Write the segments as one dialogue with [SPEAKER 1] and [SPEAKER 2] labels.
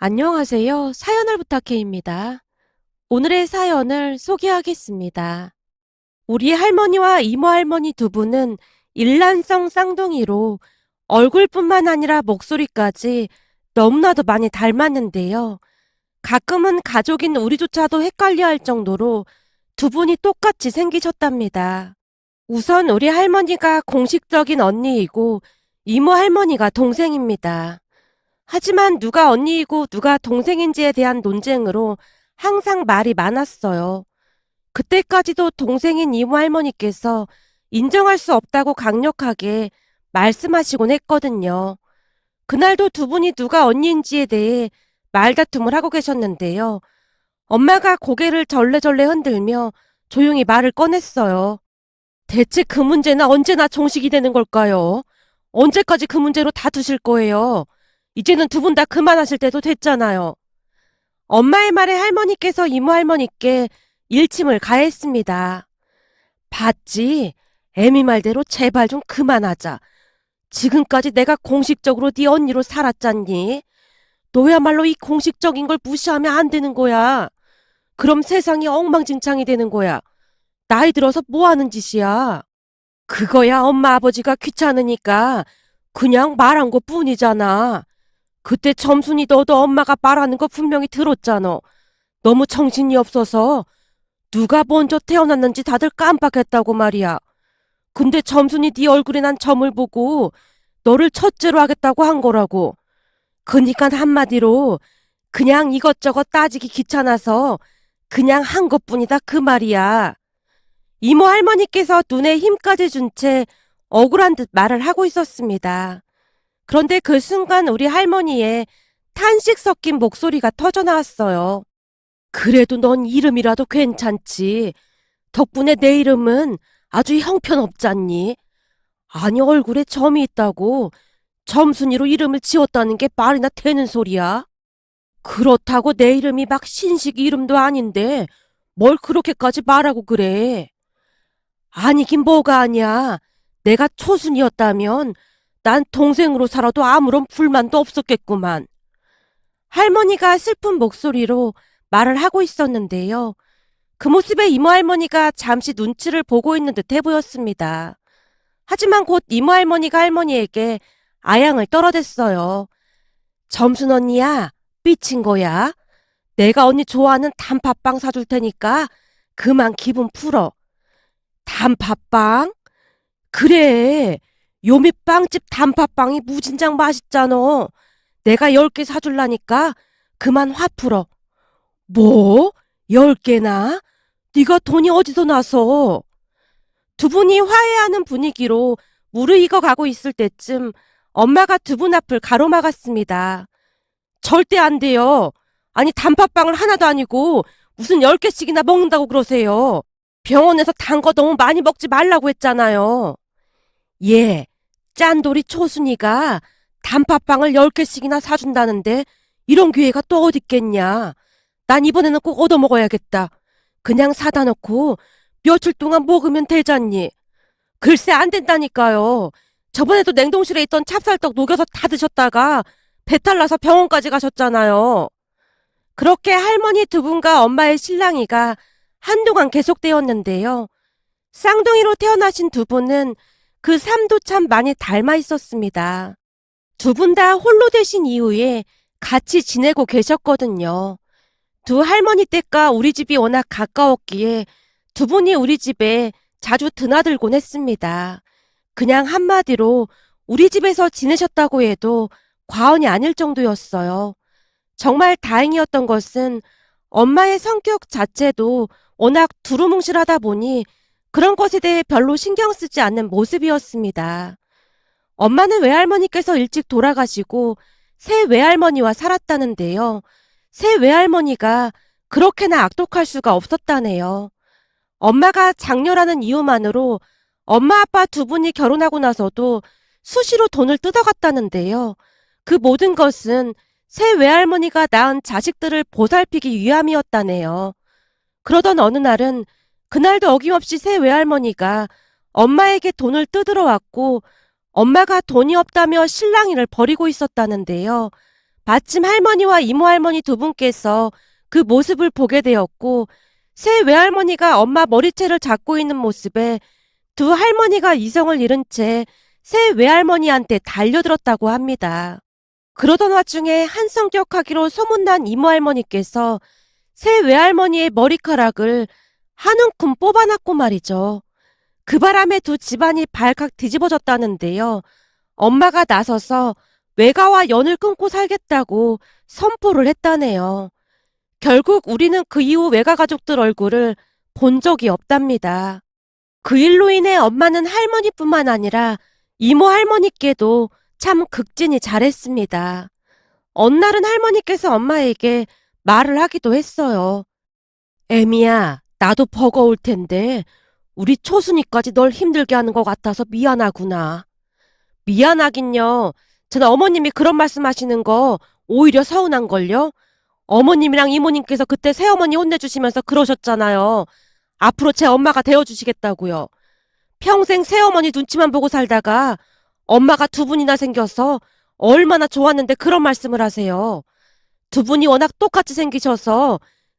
[SPEAKER 1] 안녕하세요. 사연을 부탁해입니다. 오늘의 사연을 소개하겠습니다. 우리 할머니와 이모 할머니 두 분은 일란성 쌍둥이로 얼굴뿐만 아니라 목소리까지 너무나도 많이 닮았는데요. 가끔은 가족인 우리조차도 헷갈려 할 정도로 두 분이 똑같이 생기셨답니다. 우선 우리 할머니가 공식적인 언니이고 이모 할머니가 동생입니다. 하지만 누가 언니이고 누가 동생인지에 대한 논쟁으로 항상 말이 많았어요. 그때까지도 동생인 이모 할머니께서 인정할 수 없다고 강력하게 말씀하시곤 했거든요. 그날도 두 분이 누가 언니인지에 대해 말다툼을 하고 계셨는데요. 엄마가 고개를 절레절레 흔들며 조용히 말을 꺼냈어요. 대체 그 문제는 언제나 종식이 되는 걸까요? 언제까지 그 문제로 다투실 거예요? 이제는 두 분 다 그만하실 때도 됐잖아요. 엄마의 말에 할머니께서 이모 할머니께 일침을 가했습니다. 봤지? 애미 말대로 제발 좀 그만하자. 지금까지 내가 공식적으로 네 언니로 살았잖니? 너야말로 이 공식적인 걸 무시하면 안 되는 거야. 그럼 세상이 엉망진창이 되는 거야. 나이 들어서 뭐 하는 짓이야? 그거야 엄마 아버지가 귀찮으니까 그냥 말한 것 뿐이잖아. 그때 점순이 너도 엄마가 말하는 거 분명히 들었잖아. 너무 정신이 없어서 누가 먼저 태어났는지 다들 깜빡했다고 말이야. 근데 점순이 네 얼굴에 난 점을 보고 너를 첫째로 하겠다고 한 거라고. 그니까 한마디로 그냥 이것저것 따지기 귀찮아서 그냥 한 것뿐이다 그 말이야. 이모 할머니께서 눈에 힘까지 준 채 억울한 듯 말을 하고 있었습니다. 그런데 그 순간 우리 할머니의 탄식 섞인 목소리가 터져 나왔어요. 그래도 넌 이름이라도 괜찮지. 덕분에 내 이름은 아주 형편없잖니. 아니 얼굴에 점이 있다고 점순이로 이름을 지었다는 게 말이나 되는 소리야? 그렇다고 내 이름이 막 신식 이름도 아닌데 뭘 그렇게까지 말하고 그래. 아니긴 뭐가 아니야. 내가 초순이었다면 난 동생으로 살아도 아무런 불만도 없었겠구만. 할머니가 슬픈 목소리로 말을 하고 있었는데요. 그 모습에 이모 할머니가 잠시 눈치를 보고 있는 듯해 보였습니다. 하지만 곧 이모 할머니가 할머니에게 아양을 떨어댔어요. 점순 언니야, 삐친 거야. 내가 언니 좋아하는 단팥빵 사줄 테니까 그만 기분 풀어. 단팥빵? 그래. 요미 빵집 단팥빵이 무진장 맛있잖아. 내가 열 개 사줄라니까 그만 화 풀어. 뭐? 열 개나? 네가 돈이 어디서 나서? 두 분이 화해하는 분위기로 무르익어 가고 있을 때쯤 엄마가 두 분 앞을 가로막았습니다. 절대 안 돼요. 아니 단팥빵을 하나도 아니고 무슨 열 개씩이나 먹는다고 그러세요. 병원에서 단 거 너무 많이 먹지 말라고 했잖아요. 예, 짠돌이 초순이가 단팥빵을 10개씩이나 사준다는데 이런 기회가 또 어딨겠냐. 난 이번에는 꼭 얻어먹어야겠다. 그냥 사다 놓고 며칠 동안 먹으면 되잖니. 글쎄 안 된다니까요. 저번에도 냉동실에 있던 찹쌀떡 녹여서 다 드셨다가 배탈 나서 병원까지 가셨잖아요. 그렇게 할머니 두 분과 엄마의 신랑이가 한동안 계속되었는데요. 쌍둥이로 태어나신 두 분은 그 삶도 참 많이 닮아 있었습니다. 두 분 다 홀로 되신 이후에 같이 지내고 계셨거든요. 두 할머니 댁과 우리 집이 워낙 가까웠기에 두 분이 우리 집에 자주 드나들곤 했습니다. 그냥 한마디로 우리 집에서 지내셨다고 해도 과언이 아닐 정도였어요. 정말 다행이었던 것은 엄마의 성격 자체도 워낙 두루뭉실하다 보니 그런 것에 대해 별로 신경 쓰지 않는 모습이었습니다. 엄마는 외할머니께서 일찍 돌아가시고 새 외할머니와 살았다는데요. 새 외할머니가 그렇게나 악독할 수가 없었다네요. 엄마가 장녀라는 이유만으로 엄마 아빠 두 분이 결혼하고 나서도 수시로 돈을 뜯어갔다는데요. 그 모든 것은 새 외할머니가 낳은 자식들을 보살피기 위함이었다네요. 그러던 어느 날은 그날도 어김없이 새 외할머니가 엄마에게 돈을 뜯으러 왔고 엄마가 돈이 없다며 실랑이를 벌이고 있었다는데요. 마침 할머니와 이모 할머니 두 분께서 그 모습을 보게 되었고, 새 외할머니가 엄마 머리채를 잡고 있는 모습에 두 할머니가 이성을 잃은 채 새 외할머니한테 달려들었다고 합니다. 그러던 와중에 한성격하기로 소문난 이모 할머니께서 새 외할머니의 머리카락을 한 움큼 뽑아놨고 말이죠. 그 바람에 두 집안이 발칵 뒤집어졌다는데요. 엄마가 나서서 외가와 연을 끊고 살겠다고 선포를 했다네요. 결국 우리는 그 이후 외가 가족들 얼굴을 본 적이 없답니다. 그 일로 인해 엄마는 할머니뿐만 아니라 이모 할머니께도 참 극진히 잘했습니다. 어느 날은 할머니께서 엄마에게 말을 하기도 했어요. 애미야, 나도 버거울 텐데 우리 초순이까지 널 힘들게 하는 것 같아서 미안하구나. 미안하긴요. 전 어머님이 그런 말씀하시는 거 오히려 서운한걸요? 어머님이랑 이모님께서 그때 새어머니 혼내주시면서 그러셨잖아요. 앞으로 제 엄마가 되어주시겠다고요. 평생 새어머니 눈치만 보고 살다가 엄마가 두 분이나 생겨서 얼마나 좋았는데 그런 말씀을 하세요. 두 분이 워낙 똑같이 생기셔서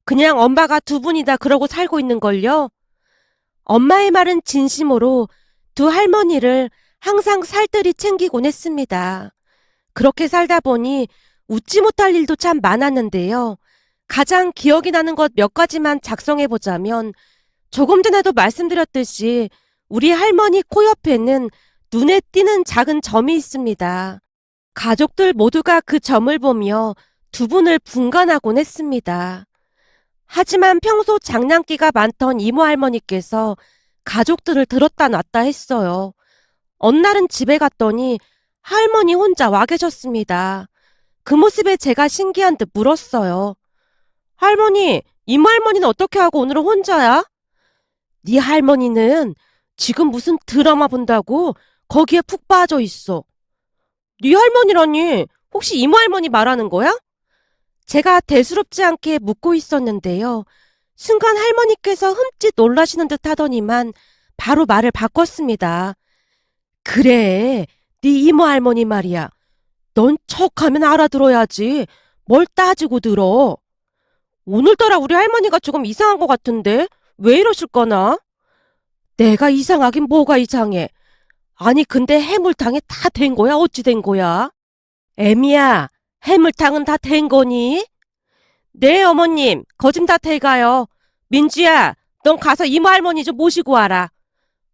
[SPEAKER 1] 그냥 엄마가 두 분이다 그러고 살고 있는걸요. 엄마의 말은 진심으로 두 할머니를 항상 살뜰히 챙기곤 했습니다. 그렇게 살다 보니 웃지 못할 일도 참 많았는데요. 가장 기억이 나는 것 몇 가지만 작성해 보자면 조금 전에도 말씀드렸듯이 우리 할머니 코 옆에는 눈에 띄는 작은 점이 있습니다. 가족들 모두가 그 점을 보며 두 분을 분간하곤 했습니다. 하지만 평소 장난기가 많던 이모 할머니께서 가족들을 들었다 놨다 했어요. 어느 날은 집에 갔더니 할머니 혼자 와 계셨습니다. 그 모습에 제가 신기한 듯 물었어요. 할머니, 이모 할머니는 어떻게 하고 오늘은 혼자야? 네 할머니는 지금 무슨 드라마 본다고 거기에 푹 빠져 있어. 네 할머니라니 혹시 이모 할머니 말하는 거야? 제가 대수롭지 않게 묻고 있었는데요. 순간 할머니께서 흠칫 놀라시는 듯 하더니만 바로 말을 바꿨습니다. 그래, 네 이모 할머니 말이야. 넌 척하면 알아들어야지. 뭘 따지고 들어. 오늘따라 우리 할머니가 조금 이상한 것 같은데 왜 이러실 거나? 내가 이상하긴 뭐가 이상해. 아니 근데 해물탕에 다된 거야? 어찌 된 거야? 애미야, 해물탕은 다 된 거니? 네 어머님, 거짐 다 돼가요. 민주야, 넌 가서 이모 할머니 좀 모시고 와라.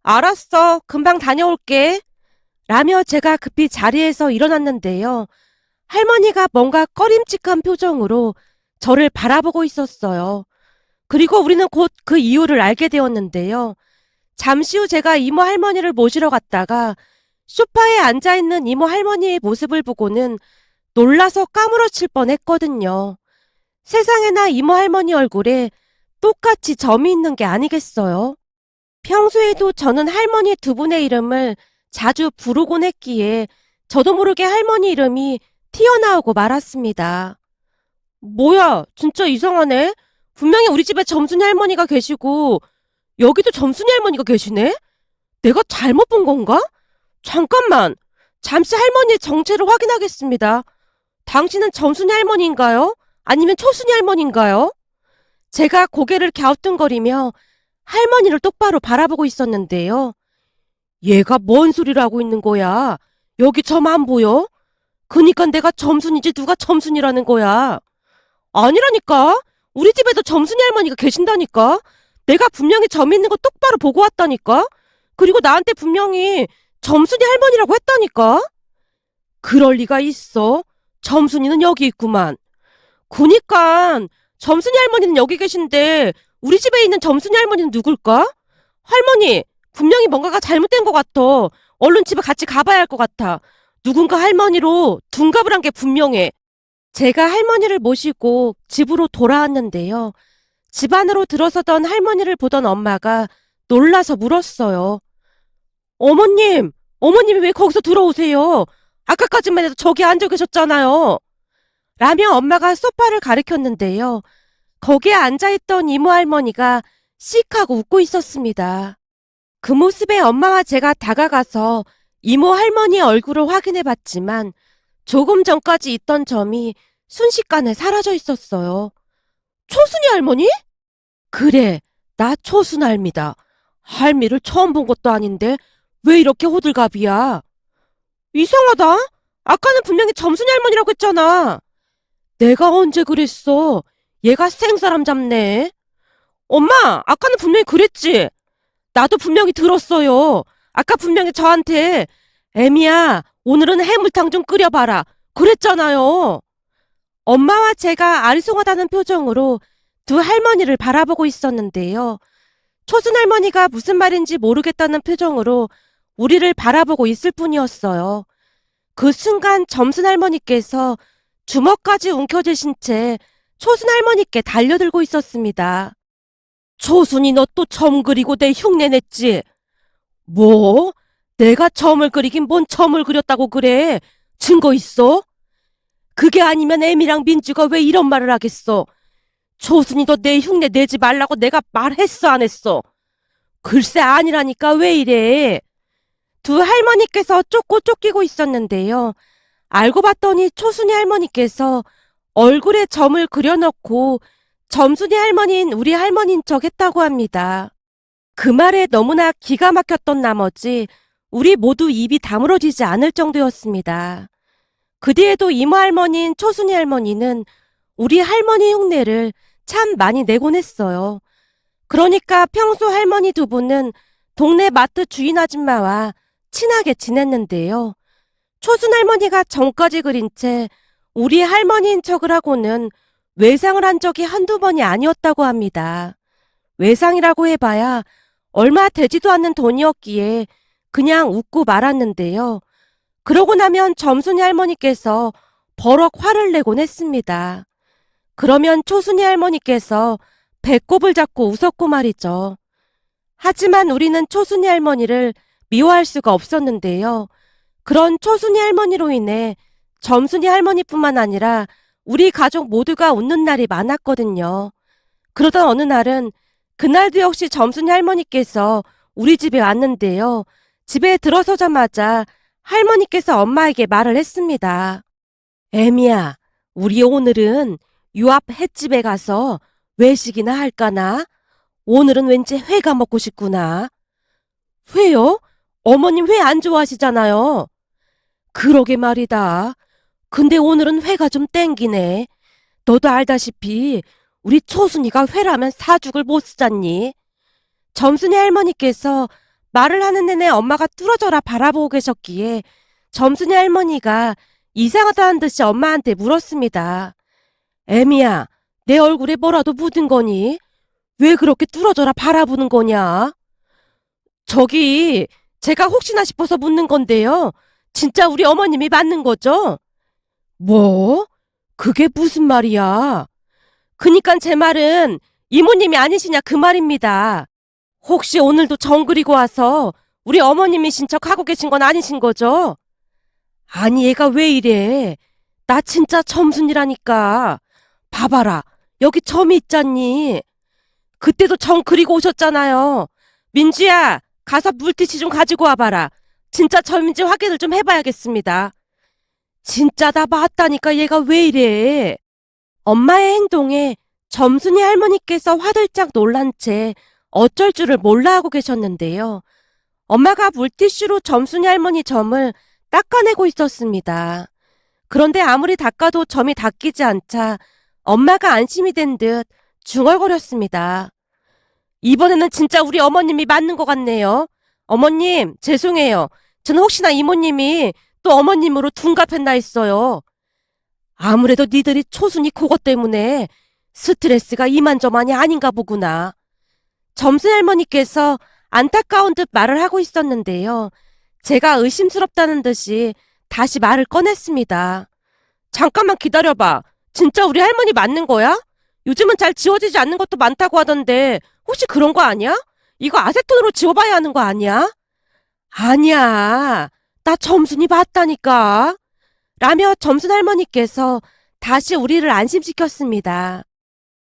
[SPEAKER 1] 알았어, 금방 다녀올게. 라며 제가 급히 자리에서 일어났는데요. 할머니가 뭔가 꺼림칙한 표정으로 저를 바라보고 있었어요. 그리고 우리는 곧 그 이유를 알게 되었는데요. 잠시 후 제가 이모 할머니를 모시러 갔다가 소파에 앉아있는 이모 할머니의 모습을 보고는 놀라서 까무러칠 뻔했거든요. 세상에나 이모 할머니 얼굴에 똑같이 점이 있는 게 아니겠어요? 평소에도 저는 할머니 두 분의 이름을 자주 부르곤 했기에 저도 모르게 할머니 이름이 튀어나오고 말았습니다. 뭐야, 진짜 이상하네? 분명히 우리 집에 점순이 할머니가 계시고 여기도 점순이 할머니가 계시네? 내가 잘못 본 건가? 잠깐만. 잠시 할머니의 정체를 확인하겠습니다. 당신은 점순이 할머니인가요? 아니면 초순이 할머니인가요? 제가 고개를 갸우뚱거리며 할머니를 똑바로 바라보고 있었는데요. 얘가 뭔 소리를 하고 있는 거야? 여기 점 안 보여? 그니까 내가 점순이지 누가 점순이라는 거야. 아니라니까. 우리 집에도 점순이 할머니가 계신다니까. 내가 분명히 점 있는 거 똑바로 보고 왔다니까. 그리고 나한테 분명히 점순이 할머니라고 했다니까. 그럴 리가 있어. 점순이는 여기 있구만. 그니까 점순이 할머니는 여기 계신데 우리 집에 있는 점순이 할머니는 누굴까? 할머니, 분명히 뭔가가 잘못된 것 같아. 얼른 집에 같이 가봐야 할 것 같아. 누군가 할머니로 둔갑을 한 게 분명해. 제가 할머니를 모시고 집으로 돌아왔는데요. 집 안으로 들어서던 할머니를 보던 엄마가 놀라서 물었어요. 어머님, 어머님이 왜 거기서 들어오세요? 아까까지만 해도 저기 앉아 계셨잖아요. 라며 엄마가 소파를 가리켰는데요. 거기에 앉아있던 이모 할머니가 씩 하고 웃고 있었습니다. 그 모습에 엄마와 제가 다가가서 이모 할머니의 얼굴을 확인해 봤지만 조금 전까지 있던 점이 순식간에 사라져 있었어요. 초순이 할머니? 그래, 나 초순 할미다. 할미를 처음 본 것도 아닌데 왜 이렇게 호들갑이야? 이상하다. 아까는 분명히 점순이 할머니라고 했잖아. 내가 언제 그랬어? 얘가 생사람 잡네. 엄마, 아까는 분명히 그랬지. 나도 분명히 들었어요. 아까 분명히 저한테 애미야, 오늘은 해물탕 좀 끓여봐라. 그랬잖아요. 엄마와 제가 아리송하다는 표정으로 두 할머니를 바라보고 있었는데요. 초순 할머니가 무슨 말인지 모르겠다는 표정으로 우리를 바라보고 있을 뿐이었어요. 그 순간 점순 할머니께서 주먹까지 움켜쥐신 채 초순 할머니께 달려들고 있었습니다. 초순이 너 또 점 그리고 내 흉내 냈지? 뭐? 내가 점을 그리긴 뭔 점을 그렸다고 그래? 증거 있어? 그게 아니면 애미랑 민주가 왜 이런 말을 하겠어? 초순이 너 내 흉내 내지 말라고 내가 말했어 안 했어? 글쎄 아니라니까 왜 이래? 두 할머니께서 쫓고 쫓기고 있었는데요. 알고 봤더니 초순이 할머니께서 얼굴에 점을 그려놓고 점순이 할머니인 우리 할머니인 척 했다고 합니다. 그 말에 너무나 기가 막혔던 나머지 우리 모두 입이 다물어지지 않을 정도였습니다. 그 뒤에도 이모 할머니인 초순이 할머니는 우리 할머니 흉내를 참 많이 내곤 했어요. 그러니까 평소 할머니 두 분은 동네 마트 주인 아줌마와 친하게 지냈는데요. 초순 할머니가 점까지 그린 채 우리 할머니인 척을 하고는 외상을 한 적이 한두 번이 아니었다고 합니다. 외상이라고 해봐야 얼마 되지도 않는 돈이었기에 그냥 웃고 말았는데요. 그러고 나면 점순이 할머니께서 버럭 화를 내곤 했습니다. 그러면 초순이 할머니께서 배꼽을 잡고 웃었고 말이죠. 하지만 우리는 초순이 할머니를 미워할 수가 없었는데요. 그런 초순이 할머니로 인해 점순이 할머니뿐만 아니라 우리 가족 모두가 웃는 날이 많았거든요. 그러던 어느 날은 그날도 역시 점순이 할머니께서 우리 집에 왔는데요. 집에 들어서자마자 할머니께서 엄마에게 말을 했습니다. 애미야, 우리 오늘은 요앞 횟집에 가서 외식이나 할까나? 오늘은 왠지 회가 먹고 싶구나. 회요? 어머님 회 안 좋아하시잖아요. 그러게 말이다. 근데 오늘은 회가 좀 땡기네. 너도 알다시피 우리 초순이가 회라면 사죽을 못 쓰잖니. 점순이 할머니께서 말을 하는 내내 엄마가 뚫어져라 바라보고 계셨기에 점순이 할머니가 이상하다는 듯이 엄마한테 물었습니다. 애미야, 내 얼굴에 뭐라도 묻은 거니? 왜 그렇게 뚫어져라 바라보는 거냐? 저기, 제가 혹시나 싶어서 묻는 건데요. 진짜 우리 어머님이 맞는 거죠? 뭐? 그게 무슨 말이야? 그니깐 제 말은 이모님이 아니시냐 그 말입니다. 혹시 오늘도 정 그리고 와서 우리 어머님이신 척 하고 계신 건 아니신 거죠? 아니 얘가 왜 이래? 나 진짜 점순이라니까. 봐봐라. 여기 점이 있잖니. 그때도 정 그리고 오셨잖아요. 민주야, 가서 물티슈 좀 가지고 와봐라. 진짜 점인지 확인을 좀 해봐야겠습니다. 진짜 다 맞다니까 얘가 왜 이래? 엄마의 행동에 점순이 할머니께서 화들짝 놀란 채 어쩔 줄을 몰라 하고 계셨는데요. 엄마가 물티슈로 점순이 할머니 점을 닦아내고 있었습니다. 그런데 아무리 닦아도 점이 닦이지 않자 엄마가 안심이 된 듯 중얼거렸습니다. 이번에는 진짜 우리 어머님이 맞는 것 같네요. 어머님, 죄송해요. 저는 혹시나 이모님이 또 어머님으로 둔갑했나 했어요. 아무래도 니들이 초순이 그것 때문에 스트레스가 이만저만이 아닌가 보구나. 점순 할머니께서 안타까운 듯 말을 하고 있었는데요. 제가 의심스럽다는 듯이 다시 말을 꺼냈습니다. 잠깐만 기다려봐. 진짜 우리 할머니 맞는 거야? 요즘은 잘 지워지지 않는 것도 많다고 하던데 혹시 그런 거 아니야? 이거 아세톤으로 지워봐야 하는 거 아니야? 아니야. 나 점순이 봤다니까. 라며 점순 할머니께서 다시 우리를 안심시켰습니다.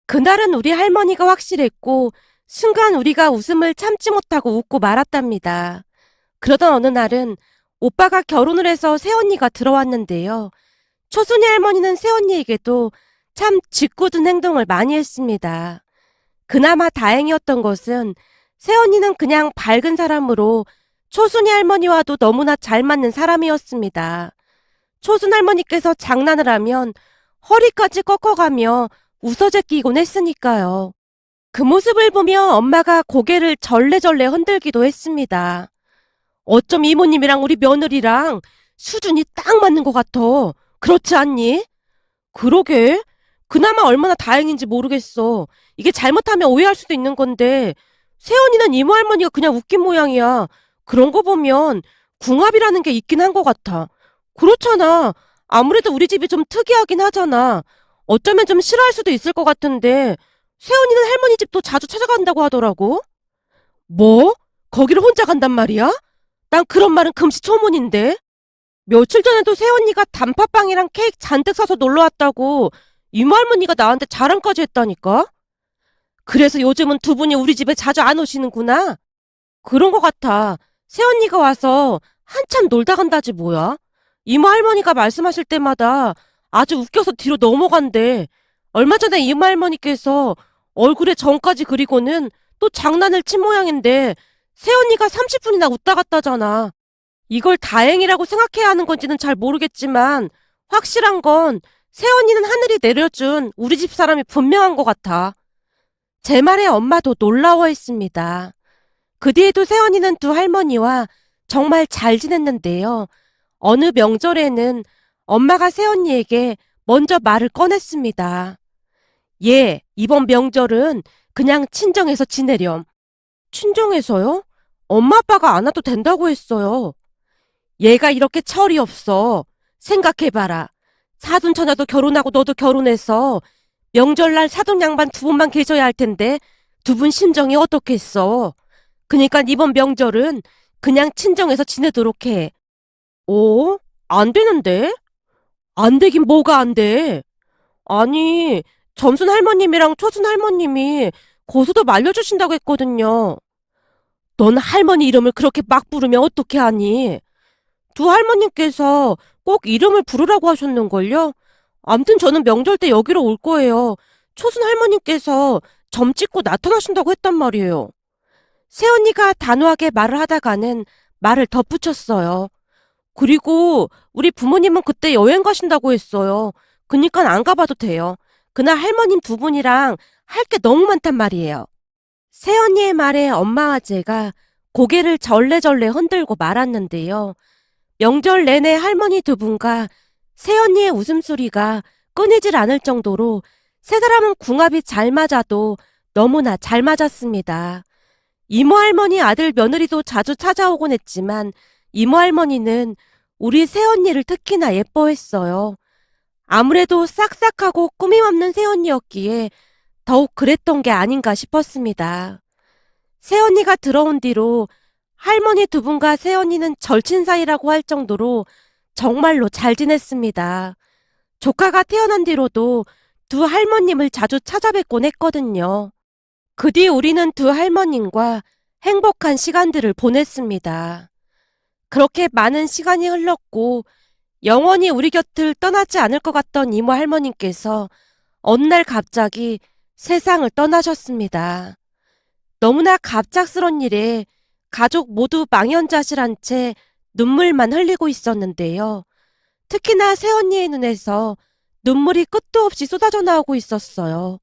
[SPEAKER 1] 그날은 우리 할머니가 확실했고 순간 우리가 웃음을 참지 못하고 웃고 말았답니다. 그러던 어느 날은 오빠가 결혼을 해서 새언니가 들어왔는데요. 초순이 할머니는 새언니에게도 참 짓궂은 행동을 많이 했습니다. 그나마 다행이었던 것은 새언니는 그냥 밝은 사람으로 초순이 할머니와도 너무나 잘 맞는 사람이었습니다. 초순 할머니께서 장난을 하면 허리까지 꺾어가며 웃어제끼곤 했으니까요. 그 모습을 보며 엄마가 고개를 절레절레 흔들기도 했습니다. 어쩜 이모님이랑 우리 며느리랑 수준이 딱 맞는 것 같아. 그렇지 않니? 그러게. 그나마 얼마나 다행인지 모르겠어. 이게 잘못하면 오해할 수도 있는 건데, 세연이는 이모 할머니가 그냥 웃긴 모양이야. 그런 거 보면 궁합이라는 게 있긴 한 것 같아. 그렇잖아. 아무래도 우리 집이 좀 특이하긴 하잖아. 어쩌면 좀 싫어할 수도 있을 것 같은데, 세연이는 할머니 집도 자주 찾아간다고 하더라고. 뭐? 거기를 혼자 간단 말이야? 난 그런 말은 금시초문인데. 며칠 전에도 새언니가 단팥빵이랑 케이크 잔뜩 사서 놀러 왔다고 이모 할머니가 나한테 자랑까지 했다니까? 그래서 요즘은 두 분이 우리 집에 자주 안 오시는구나? 그런 것 같아. 새언니가 와서 한참 놀다 간다지 뭐야? 이모 할머니가 말씀하실 때마다 아주 웃겨서 뒤로 넘어간대. 얼마 전에 이모 할머니께서 얼굴에 점까지 그리고는 또 장난을 친 모양인데 새언니가 30분이나 웃다 갔다잖아. 이걸 다행이라고 생각해야 하는 건지는 잘 모르겠지만 확실한 건 새언니는 하늘이 내려준 우리 집 사람이 분명한 것 같아. 제 말에 엄마도 놀라워했습니다. 그 뒤에도 새언니는 두 할머니와 정말 잘 지냈는데요. 어느 명절에는 엄마가 새언니에게 먼저 말을 꺼냈습니다. 예, 이번 명절은 그냥 친정에서 지내렴. 친정에서요? 엄마 아빠가 안 와도 된다고 했어요. 얘가 이렇게 철이 없어. 생각해봐라. 사돈 처녀도 결혼하고 너도 결혼해서 명절날 사돈 양반 두 분만 계셔야 할 텐데 두 분 심정이 어떻겠어. 그니까 이번 명절은 그냥 친정에서 지내도록 해. 어? 안 되는데? 안 되긴 뭐가 안 돼? 아니, 점순 할머님이랑 초순 할머님이 고수도 말려주신다고 했거든요. 넌 할머니 이름을 그렇게 막 부르면 어떻게 하니? 두 할머님께서 꼭 이름을 부르라고 하셨는걸요? 암튼 저는 명절 때 여기로 올 거예요. 초순 할머님께서 점 찍고 나타나신다고 했단 말이에요. 새언니가 단호하게 말을 하다가는 말을 덧붙였어요. 그리고 우리 부모님은 그때 여행 가신다고 했어요. 그니까 안 가봐도 돼요. 그날 할머님 두 분이랑 할 게 너무 많단 말이에요. 새언니의 말에 엄마와 제가 고개를 절레절레 흔들고 말았는데요. 명절 내내 할머니 두 분과 새언니의 웃음소리가 끊이질 않을 정도로 세 사람은 궁합이 잘 맞아도 너무나 잘 맞았습니다. 이모 할머니 아들 며느리도 자주 찾아오곤 했지만 이모 할머니는 우리 새언니를 특히나 예뻐했어요. 아무래도 싹싹하고 꾸밈 없는 새언니였기에 더욱 그랬던 게 아닌가 싶었습니다. 새언니가 들어온 뒤로 할머니 두 분과 새언니는 절친 사이라고 할 정도로 정말로 잘 지냈습니다. 조카가 태어난 뒤로도 두 할머님을 자주 찾아뵙곤 했거든요. 그 뒤 우리는 두 할머님과 행복한 시간들을 보냈습니다. 그렇게 많은 시간이 흘렀고 영원히 우리 곁을 떠나지 않을 것 같던 이모 할머님께서 어느 날 갑자기 세상을 떠나셨습니다. 너무나 갑작스런 일에 가족 모두 망연자실한 채 눈물만 흘리고 있었는데요. 특히나 새언니의 눈에서 눈물이 끝도 없이 쏟아져 나오고 있었어요.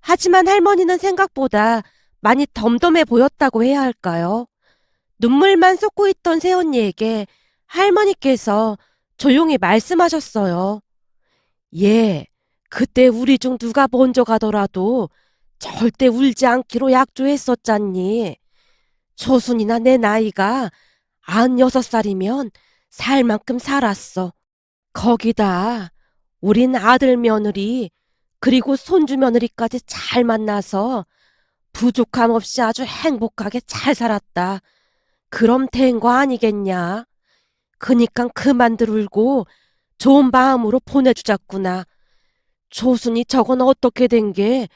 [SPEAKER 1] 하지만 할머니는 생각보다 많이 덤덤해 보였다고 해야 할까요? 눈물만 쏟고 있던 새언니에게 할머니께서 조용히 말씀하셨어요. 예, 그때 우리 중 누가 먼저 가더라도 절대 울지 않기로 약조했었잖니. 초순이나 내 나이가 안여섯 살이면 살 만큼 살았어. 거기다 우린 아들 며느리 그리고 손주 며느리까지 잘 만나서 부족함 없이 아주 행복하게 잘 살았다. 그럼 된 거 아니겠냐? 그니까 그만들 울고 좋은 마음으로 보내주자꾸나. 조순이 저건 어떻게 된 게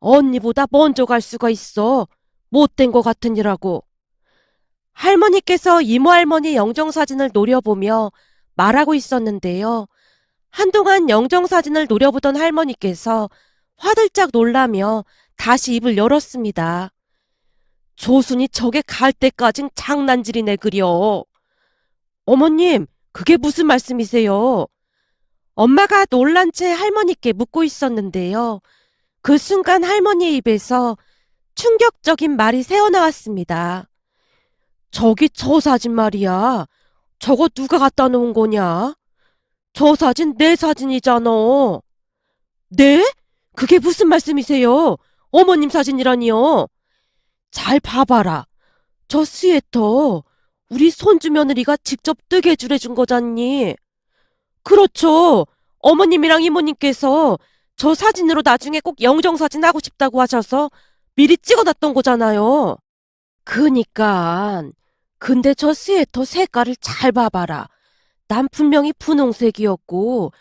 [SPEAKER 1] 언니보다 먼저 갈 수가 있어. 못된 거 같으니라고. 할머니께서 이모 할머니 영정사진을 노려보며 말하고 있었는데요. 한동안 영정사진을 노려보던 할머니께서 화들짝 놀라며 다시 입을 열었습니다. 조순이 저게 갈 때까진 장난질이네 그려. 어머님, 그게 무슨 말씀이세요? 엄마가 놀란 채 할머니께 묻고 있었는데요. 그 순간 할머니의 입에서 충격적인 말이 새어나왔습니다. 저기 저 사진 말이야. 저거 누가 갖다 놓은 거냐? 저 사진 내 사진이잖아. 네? 그게 무슨 말씀이세요? 어머님 사진이라니요. 잘 봐봐라. 저 스웨터 우리 손주 며느리가 직접 뜨게 해주래준 거잖니. 그렇죠. 어머님이랑 이모님께서 저 사진으로 나중에 꼭 영정사진 하고 싶다고 하셔서 미리 찍어놨던 거잖아요. 그니까. 근데 저 스웨터 색깔을 잘 봐봐라. 난 분명히 분홍색이었고,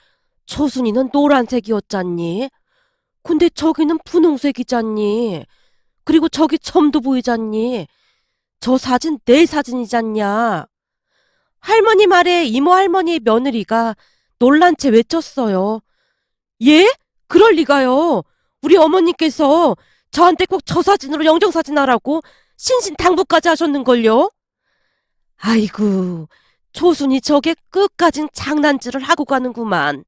[SPEAKER 1] 초순이는 노란색이었잖니. 근데 저기는 분홍색이잖니. 그리고 저기 점도 보이잖니. 저 사진 내 사진이잖냐. 할머니 말에 이모 할머니의 며느리가 놀란 채 외쳤어요. 예? 그럴 리가요. 우리 어머니께서 저한테 꼭 저 사진으로 영정사진 하라고 신신당부까지 하셨는걸요. 아이고, 조순이 저게 끝까진 장난질을 하고 가는구만.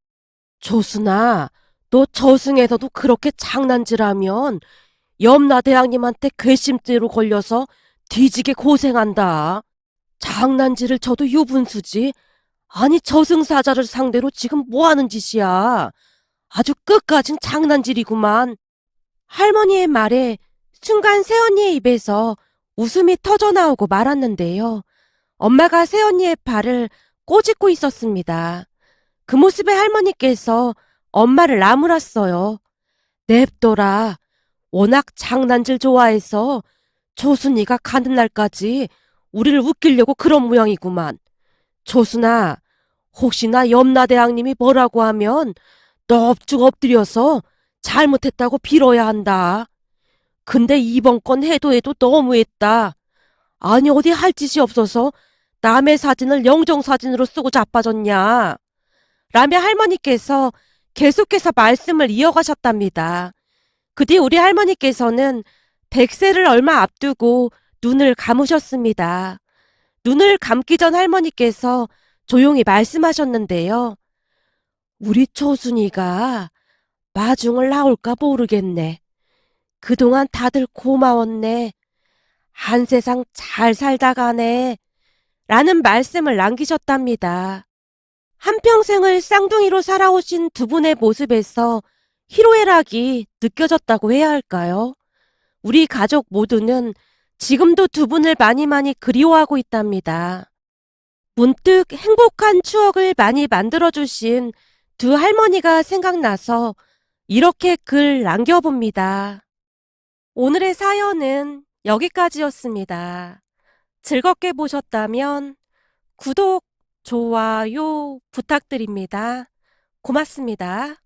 [SPEAKER 1] 조순아, 너 저승에서도 그렇게 장난질하면 염라 대왕님한테 괘씸죄로 걸려서 뒤지게 고생한다. 장난질을 쳐도 유분수지. 아니 저승사자를 상대로 지금 뭐 하는 짓이야. 아주 끝까진 장난질이구만. 할머니의 말에 순간 새언니의 입에서 웃음이 터져 나오고 말았는데요. 엄마가 새언니의 팔을 꼬집고 있었습니다. 그 모습에 할머니께서 엄마를 나무랐어요. 냅둬라. 워낙 장난질 좋아해서 조순이가 가는 날까지 우리를 웃기려고 그런 모양이구만. 조순아, 혹시나 염라대왕님이 뭐라고 하면 넙죽 엎드려서 잘못했다고 빌어야 한다. 근데 이번 건 해도 해도 너무했다. 아니 어디 할 짓이 없어서 남의 사진을 영정 사진으로 쓰고 자빠졌냐. 라며 할머니께서 계속해서 말씀을 이어가셨답니다. 그 뒤 우리 할머니께서는 백세를 얼마 앞두고 눈을 감으셨습니다. 눈을 감기 전 할머니께서 조용히 말씀하셨는데요. 우리 초순이가 마중을 나올까 모르겠네. 그동안 다들 고마웠네. 한 세상 잘 살다 가네. 라는 말씀을 남기셨답니다. 한평생을 쌍둥이로 살아오신 두 분의 모습에서 희로애락이 느껴졌다고 해야 할까요? 우리 가족 모두는 지금도 두 분을 많이 많이 그리워하고 있답니다. 문득 행복한 추억을 많이 만들어주신 두 할머니가 생각나서 이렇게 글 남겨봅니다. 오늘의 사연은 여기까지였습니다. 즐겁게 보셨다면 구독, 좋아요 부탁드립니다. 고맙습니다.